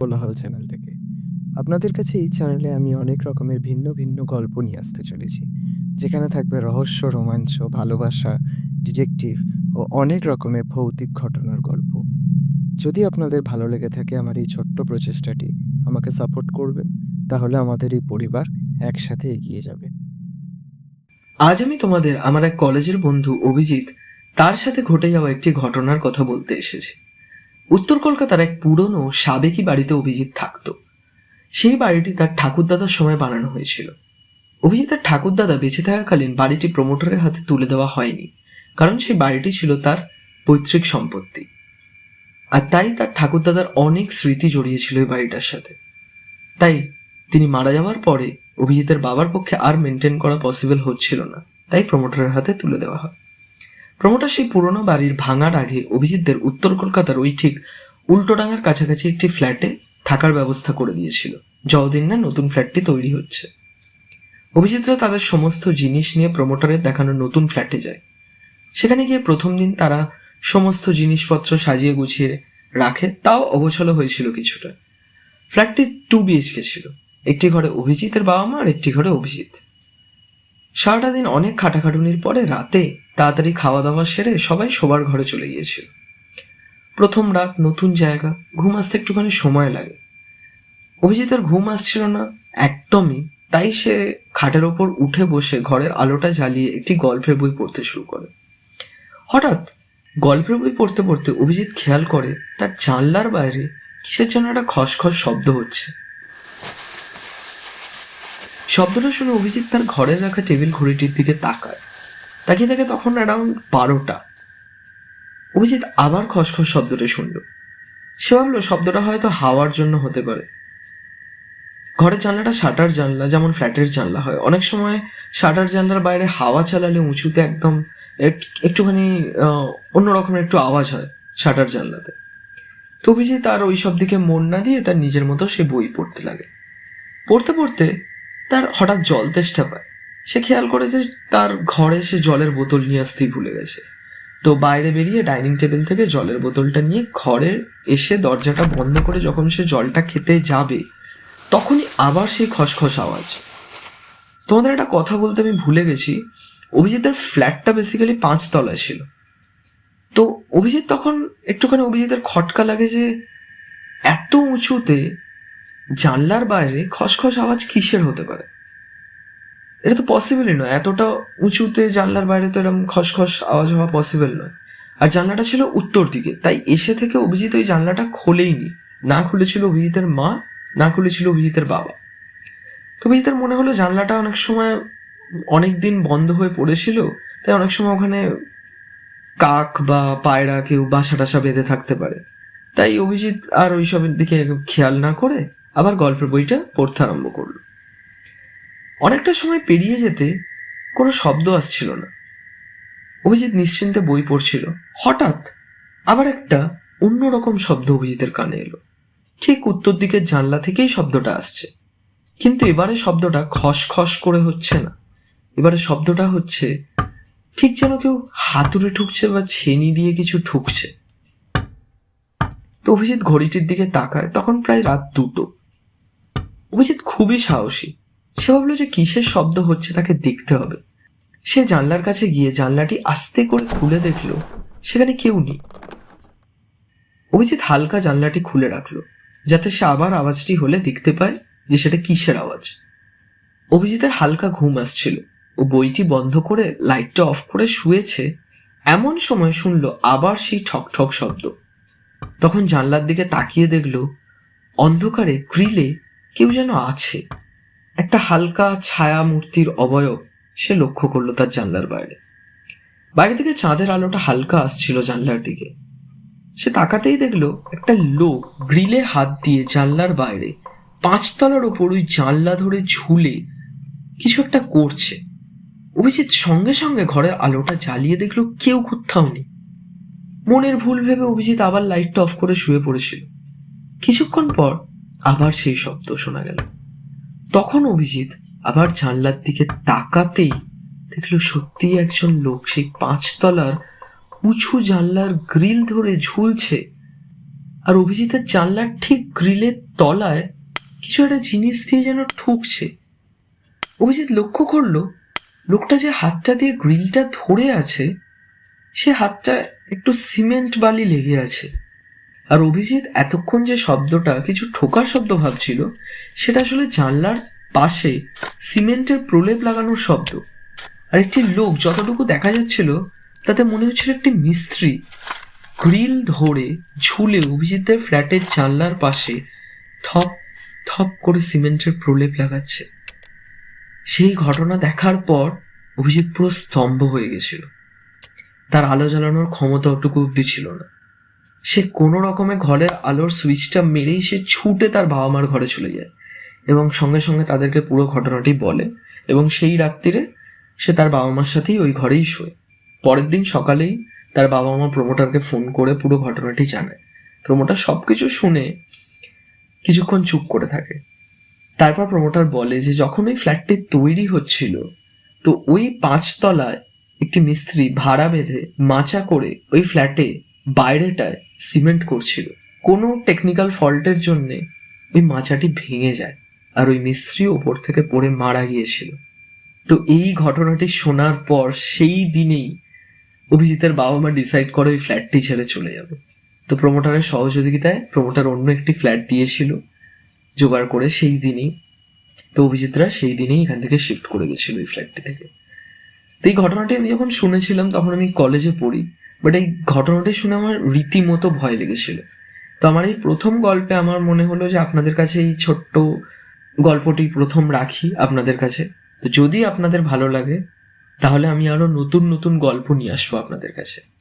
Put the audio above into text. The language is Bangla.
বিশাল চ্যানেল থেকে। আপনাদের কাছে এই চ্যানেলে আমি অনেক রকমের ভিন্ন ভিন্ন গল্প নিয়ে আসতে চলেছি, যেখানে থাকবে রহস্য, রোমাঞ্চ, ভালোবাসা ডিটেকটিভ ও অনেক রকমের ভৌতিক ঘটনার গল্প। যদি আপনাদের ভালো লেগে থাকে আমার এই ছোট্ট প্রচেষ্টাটি, আমাকে সাপোর্ট করবেন, তাহলে আমাদের এই পরিবার একসাথে এগিয়ে যাবে। আজ আমি তোমাদের আমার এক কলেজের বন্ধু অভিজিৎ, তার সাথে ঘটে যাওয়া একটি ঘটনার কথা বলতে এসেছি। উত্তর কলকাতার এক পুরনো, সাবেকি বাড়িতে অভিজিৎ থাকতো। সেই বাড়িটি তার ঠাকুরদাদার সময় বানানো হয়েছিল। অভিজিতের ঠাকুরদাদা বেঁচে থাকাকালীন বাড়িটি প্রমোটরের হাতে তুলে দেওয়া হয়নি, কারণ সেই বাড়িটি ছিল তার পৈতৃক সম্পত্তি। আর তাই তার ঠাকুরদাদার অনেক স্মৃতি জড়িয়েছিল এই বাড়িটার সাথে। তাই তিনি মারা যাওয়ার পরে অভিজিতের বাবার পক্ষে আর মেনটেন করা পসিবল হচ্ছিল না। তাই প্রমোটারের হাতে তুলে দেওয়া হয়। প্রমোটার সেই পুরনো বাড়ির ভাঙার আগে অভিজিৎদের উত্তর কলকাতার ওই ঠিক উল্টোডাঙ্গার কাছাকাছি একটি ফ্ল্যাটে থাকার ব্যবস্থা করে দিয়েছিল। যতদিন না, নতুন ফ্ল্যাটটি তৈরি হচ্ছে। অভিজিৎরা তাদের সমস্ত জিনিস নিয়ে প্রমোটারের দেখানো নতুন ফ্ল্যাটে যায়। সেখানে গিয়ে প্রথম দিন তারা সমস্ত জিনিসপত্র সাজিয়ে গুছিয়ে রাখে, তাও অগোছালো হয়েছিল কিছুটা। ফ্ল্যাটটি টু বিএইচকে ছিল। একটি ঘরে অভিজিতের বাবা মা আর একটি ঘরে অভিজিৎ। সারাটা দিন অনেক খাটাখাটুনির পরে রাতে তাড়াতাড়ি খাওয়া দাওয়া সেরে সবাই শোবার ঘরে চলে গিয়েছিল। প্রথম রাত নতুন জায়গা, ঘুম আসতে একটুখানি সময় লাগে। অভিজিতের ঘুম আসছিল না একদমই, তাই সে খাটের ওপর উঠে বসে ঘরের আলোটা জ্বালিয়ে একটি গল্পের বই পড়তে শুরু করে। হঠাৎ গল্পের বই পড়তে পড়তে অভিজিৎ খেয়াল করে তার জানলার বাইরে কিসের যেন একটা খসখস শব্দ হচ্ছে। শব্দটা শুনে অভিজিৎ তার ঘরে রাখা টেবিল ঘড়িটির দিকে তাকায়। তাকিয়ে দেখে তখন অ্যারাউন্ড বারোটা। অভিজিৎ আবার খসখস শব্দটা শুনল। সে ভাবলো, শব্দটা হয়তো হাওয়ার জন্য হতে পারে। ঘরের জানলাটা শাটার জানলা, যেমন ফ্ল্যাটের জানলা হয়। অনেক সময় শাটার জানলার বাইরে হাওয়া চালালে উঁচুতে একদম এক- একটুখানি অন্য রকমের একটু আওয়াজ হয় শাটার জানলাতে। তো অভিজিৎ তার ওই সব দিকে মন না দিয়ে তার নিজের মতো সে বই পড়তে লাগে। পড়তে পড়তে তার হঠাৎ জল তেষ্টা পায়। সে খেয়াল করে যে তার ঘরে সে জলের বোতল নিয়ে আসতেই ভুলে গেছে। তো বাইরে বেরিয়ে ডাইনিং টেবিল থেকে জলের বোতলটা নিয়ে ঘরে এসে দরজাটা বন্ধ করে যখন সে জলটা খেতে যাবে, তখনই আবার সেই খসখস আওয়াজ। তোমাদের একটা কথা বলতে আমি ভুলে গেছি, অভিজিতের ফ্ল্যাটটা বেসিক্যালি পাঁচতলায় ছিল। তো অভিজিৎ তখন একটুখানি অভিজিতের খটকা লাগে যে এত উঁচুতে জানলার বাইরে খসখস আওয়াজ কিসের হতে পারে? এটা তো পসিবলই নয়। এতটা উঁচুতে জানলার বাইরে তো এরকম খসখস আওয়াজ হওয়া পসিবল নয়। আর জানলাটা ছিল উত্তর দিকে, তাই এসে থেকে অভিজিৎ ওই জানলাটা খোলেইনি। না খুলেছিল অভিজিতের মা, না খুলেছিল অভিজিতের বাবা। তো অভিজিতের মনে হলো জানলাটা অনেক সময় অনেক দিন বন্ধ হয়ে পড়েছিল, তাই অনেক সময় ওখানে কাক বা পায়রা কেউ বাসা টাসা বেঁধে থাকতে পারে। তাই অভিজিৎ আর ওইসবের দিকে খেয়াল না করে আবার গল্পের বইটা পড়তে আরম্ভ করল। অনেকটা সময় পেরিয়ে যেতে কোনো শব্দ আসছিল না। অভিজিৎ নিশ্চিন্তে বই পড়ছিল। হঠাৎ আবার একটা অন্যরকম শব্দ অভিজিতের কানে এলো। ঠিক উত্তর দিকের জানলা থেকেই শব্দটা আসছে। কিন্তু এবারে শব্দটা খসখস করে হচ্ছে না। এবারে শব্দটা হচ্ছে, ঠিক যেন কেউ হাতুড়ে ঠুকছে বা ছেনি দিয়ে কিছু ঠুকছে। তো অভিজিৎ ঘড়িটির দিকে তাকায়, তখন প্রায় রাত দুটো। অভিজিৎ খুবই সাহসী। সে ভাবলো যে কিসের শব্দ হচ্ছে তাকে দেখতে হবে। সে জানলার কাছে গিয়ে জানলাটি আস্তে করে খুলে দেখল, সেখানে কেউ নেই। অভিজিৎ হালকা জানলাটি খুলে রাখল, যাতে সে আবার আওয়াজটি হলে দেখতে পায় যে সেটা কিসের আওয়াজ। অভিজিতের হালকা ঘুম আসছিল। ও বইটি বন্ধ করে লাইটটা অফ করে শুয়েছে, এমন সময় শুনলো আবার সেই ঠক ঠক শব্দ। তখন জানলার দিকে তাকিয়ে দেখল, অন্ধকারে গ্রিলে কেউ যেন আছে। একটা হালকা ছায়া মূর্তির অবয়ব সে লক্ষ্য করল তার জানলার বাইরে। বাইরে থেকে চাঁদের আলোটা হালকা আসছিল জানলার দিকে। সে তাকাতেই দেখল একটা লোক গ্রিলে হাত দিয়ে জানলার বাইরে পাঁচতলার ওপর ওই জানলা ধরে ঝুলে কিছু একটা করছে। অভিজিৎ সঙ্গে সঙ্গে ঘরের আলোটা জ্বালিয়ে দেখল কেউ কোথাও নেই। মনের ভুল ভেবে অভিজিৎ আবার লাইটটা অফ করে শুয়ে পড়েছিল। কিছুক্ষণ পর আবার সেই শব্দ শোনা গেল। তখন অভিজিৎ আবার জানলার দিকে তাকাতেই দেখল সত্যি একজন লোক। সেই পাঁচতলার উঁচু জানলার গ্রিল ধরে ঝুলছে। আর অভিজিতের জানলার ঠিক গ্রিলের তলায় কিছু একটা জিনিস দিয়ে যেন ঠুকছে। অভিজিৎ লক্ষ্য করল, লোকটা যে হাতটা দিয়ে গ্রিলটা ধরে আছে, সে হাতটা একটু সিমেন্ট বালি লেগে আছে। আর অভিজিৎ এতক্ষণ যে শব্দটা কিছু ঠোকার শব্দ ভাবছিল, সেটা আসলে জানলার পাশে সিমেন্টের প্রলেপ লাগানোর শব্দ। আর একটি লোক যতটুকু দেখা যাচ্ছিল, তাতে মনে হচ্ছিল একটি মিস্ত্রি গ্রিল ধরে ঝুলে অভিজিতের ফ্ল্যাটের জানলার পাশে থপ থপ করে সিমেন্টের প্রলেপ লাগাচ্ছে। সেই ঘটনা দেখার পর অভিজিৎ পুরো স্তম্ভ হয়ে গেছিল। তার আলো জ্বালানোর ক্ষমতা ওটুকু অব্দি ছিল না। সে কোনো রকমে ঘরের আলোর সুইচটা মেরেই সে ছুটে তার বাবা মার ঘরে চলে যায় এবং সঙ্গে সঙ্গে তাদেরকে পুরো ঘটনাটি বলে এবং সেই রাত্রিরে সে তার বাবা মার সাথেই ওই ঘরেই শোয়। পরের দিন সকালেই তার বাবা মা প্রমোটারকে ফোন করে পুরো ঘটনাটি জানায়। প্রমোটার সব কিছু শুনে কিছুক্ষণ চুপ করে থাকে। তারপর প্রমোটার বলে যে, যখন ওই ফ্ল্যাটটি তৈরি হচ্ছিল, তো ওই পাঁচতলায় একটি মিস্ত্রি ভাড়া বেঁধে মাচা করে ওই ফ্ল্যাটে বাইরেটায় সিমেন্ট করছিল। কোনো টেকনিক্যাল ফল্টের জন্যে ওই মাচাটি ভেঙে যায় আর ওই মিস্ত্রি ওপর থেকে পড়ে মারা গিয়েছিল। তো এই ঘটনাটি শোনার পর সেই দিনেই অভিজিতের বাবা মা ডিসাইড করে ওই ফ্ল্যাটটি ছেড়ে চলে যাবে। তো প্রমোটারের সহযোগিতায় প্রমোটার অন্য একটি ফ্ল্যাট দিয়েছিল জোগাড় করে সেই দিনই। তো অভিজিৎরা সেই দিনেই এখান থেকে শিফট করে গেছিল ওই ফ্ল্যাটটি থেকে। তো এই ঘটনাটি আমি যখন শুনেছিলাম তখন আমি কলেজে পড়ি। বাট এই ঘটনাটি শুনে আমার রীতিমতো ভয় লেগেছিল। তো আমার এই প্রথম গল্পে আমার মনে হলো যে আপনাদের কাছে এই ছোট্ট গল্পটি প্রথম রাখি আপনাদের কাছে। তো যদি আপনাদের ভালো লাগে, তাহলে আমি আরও নতুন নতুন গল্প নিয়ে আসব আপনাদের কাছে।